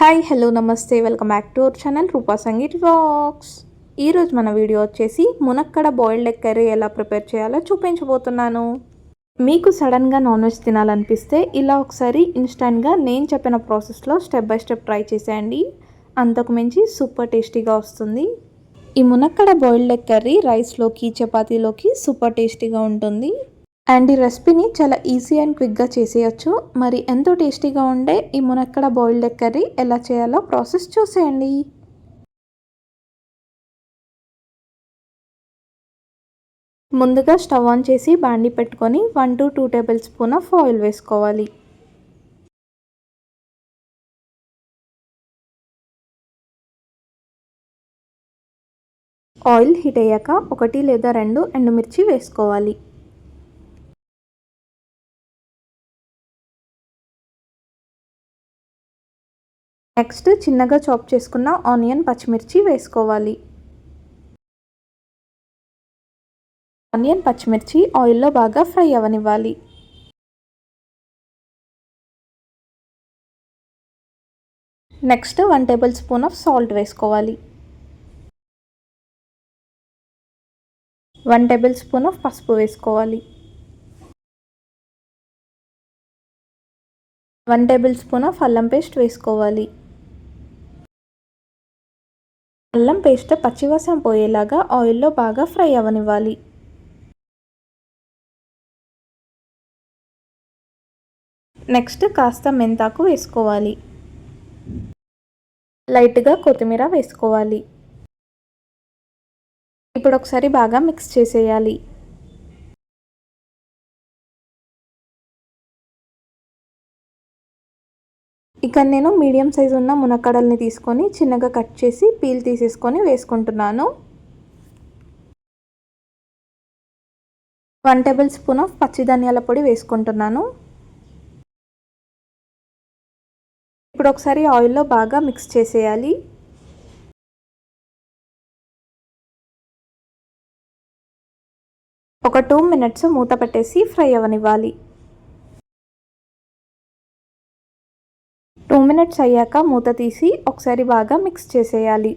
Hi hello నమస్తే welcome back to our channel Roopa Sangeet wax ఈరోజు మన video వచ్చేసి మునక్కడ బాయిల్డ్ ఎగ్ కర్రీ ఎలా ప్రిపేర్ చేయాలో చూపించబోతున్నాను. మీకు సడన్గా నాన్ వెజ్ తినాలనిపిస్తే ఇలా ఒకసారి ఇన్స్టాంట్గా నేను చెప్పిన ప్రాసెస్లో స్టెప్ బై స్టెప్ ట్రై చేసేయండి. అంతకు మించి సూపర్ టేస్టీగా వస్తుంది. ఈ మునక్కడ బాయిల్డ్ ఎగ్ కర్రీ రైస్లోకి చపాతీలోకి సూపర్ టేస్టీగా ఉంటుంది. అండ్ ఈ రెసిపీని చాలా ఈజీ అండ్ క్విక్గా చేసేయచ్చు. మరి ఎంతో టేస్టీగా ఉండే ఈ మునక్కడ బాయిల్డ్ ఎగ్ కర్రీ ఎలా చేయాలో ప్రాసెస్ చూసేయండి. ముందుగా స్టవ్ ఆన్ చేసి బాండి పెట్టుకొని one to two tablespoon of oil వేసుకోవాలి. ఆయిల్ హీట్ అయ్యాక ఒకటి లేదా రెండు ఎండుమిర్చి వేసుకోవాలి. నెక్స్ట్ చిన్నగా చాప్ చేసుకున్న ఆనియన్ పచ్చిమిర్చి వేసుకోవాలి. ఆనియన్ పచ్చిమిర్చి ఆయిల్లో బాగా fry అవనివ్వాలి. Next one tablespoon of salt వేసుకోవాలి. వన్ టేబుల్ స్పూన్ ఆఫ్ పసుపు వేసుకోవాలి. వన్ టేబుల్ స్పూన్ ఆఫ్ అల్లం పేస్ట్ వేసుకోవాలి. అల్లం పేస్ట్ పచ్చివాసన పోయేలాగా ఆయిల్లో బాగా ఫ్రై అవనివ్వాలి. నెక్స్ట్ కాస్త మెంతాకు వేసుకోవాలి. లైట్గా కొత్తిమీర వేసుకోవాలి. ఇప్పుడు ఒకసారి బాగా మిక్స్ చేసేయాలి. ఇక నేను మీడియం సైజు ఉన్న మునక్కడల్ని తీసుకొని చిన్నగా కట్ చేసి పీల్ తీసేసుకొని వేసుకుంటున్నాను. వన్ టేబుల్ స్పూన్ ఆఫ్ పచ్చి ధనియాల పొడి వేసుకుంటున్నాను. ఇప్పుడు ఒకసారి ఆయిల్లో బాగా మిక్స్ చేసేయాలి. ఒక టూ మినిట్స్ మూత పెట్టేసి ఫ్రై అవనివ్వాలి. మినిట్స్ అయ్యాక మూత తీసి ఒకసారి బాగా మిక్స్ చేసేయాలి.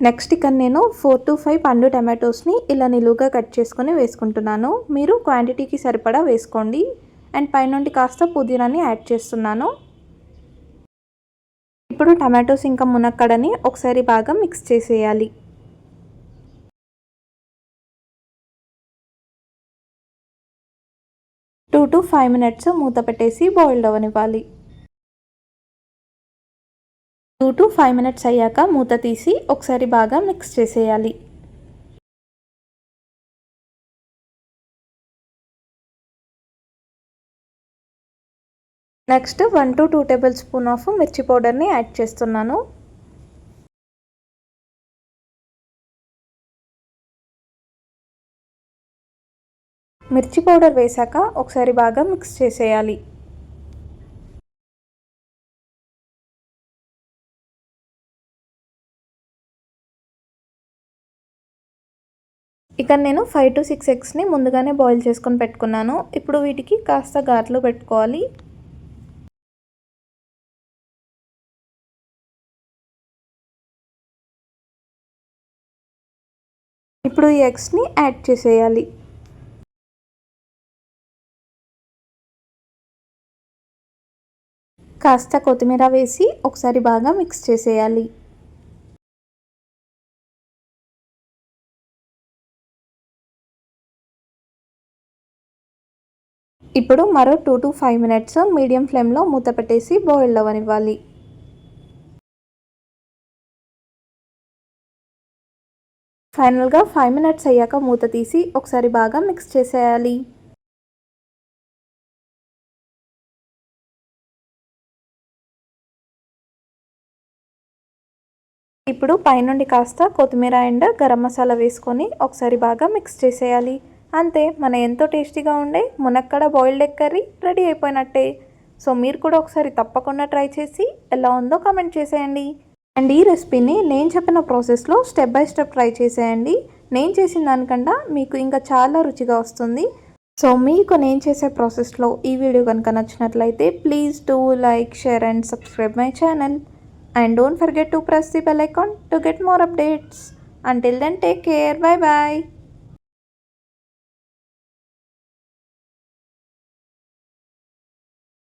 నెక్స్ట్ ఇక్కడ నేను ఫోర్ టు ఫైవ్ పండు టమాటోస్ని ఇలా నిలువుగా కట్ చేసుకొని వేసుకుంటున్నాను. మీరు క్వాంటిటీకి సరిపడా వేసుకోండి. అండ్ పైనుండి కాస్త పుదీనాని యాడ్ చేస్తున్నాను. ఇప్పుడు టమాటోస్ ఇంకా మునక్కడని ఒకసారి బాగా మిక్స్ చేసేయాలి. టూ టు ఫైవ్ మినిట్స్ మూత పెట్టేసి బాయిల్డ్ అవ్వనివ్వాలి టూ టు ఫైవ్ మినిట్స్ అయ్యాక మూత తీసి ఒకసారి బాగా మిక్స్ చేసేయాలి. Next one to two tablespoon of మిర్చి పౌడర్ని యాడ్ చేస్తున్నాను. మిర్చి పౌడర్ వేశాక ఒకసారి బాగా మిక్స్ చేసేయాలి. ఇక నేను ఫైవ్ టు సిక్స్ ఎగ్స్ని ముందుగానే బాయిల్ చేసుకొని పెట్టుకున్నాను. ఇప్పుడు వీటికి కాస్త ఘాట్లు పెట్టుకోవాలి. ఇప్పుడు ఈ ఎగ్స్ని యాడ్ చేసేయాలి. కాస్త కొత్తిమీర వేసి ఒకసారి బాగా మిక్స్ చేసేయాలి. ఇప్పుడు మరో two to five minutes medium ఫ్లేమ్లో మూత పెట్టేసి బాయిల్ అవ్వనివ్వాలి. ఫైనల్గా ఫైవ్ మినిట్స్ అయ్యాక మూత తీసి ఒకసారి బాగా మిక్స్ చేసేయాలి. ఇప్పుడు పైనుండి కాస్త కొత్తిమీర అండ్ గరం మసాలా వేసుకొని ఒకసారి బాగా మిక్స్ చేసేయాలి. అంతే మన ఎంతో టేస్టీగా ఉండే మునక్కడ బాయిల్డ్ ఎగ్ కర్రీ రెడీ అయిపోయినట్టే. సో మీరు కూడా ఒకసారి తప్పకుండా ట్రై చేసి ఎలా ఉందో కామెంట్ చేసేయండి. అండ్ ఈ రెసిపీని నేను చెప్పిన ప్రాసెస్లో స్టెప్ బై స్టెప్ ట్రై చేసేయండి. నేను చేసిన దానికన్నా మీకు ఇంకా చాలా రుచిగా వస్తుంది. సో మీకు నేను చేసే ప్రాసెస్లో ఈ వీడియో కనుక నచ్చినట్లయితే please do like share and subscribe my channel and don't forget to press the bell icon to get more updates. Until then, take care. Bye bye.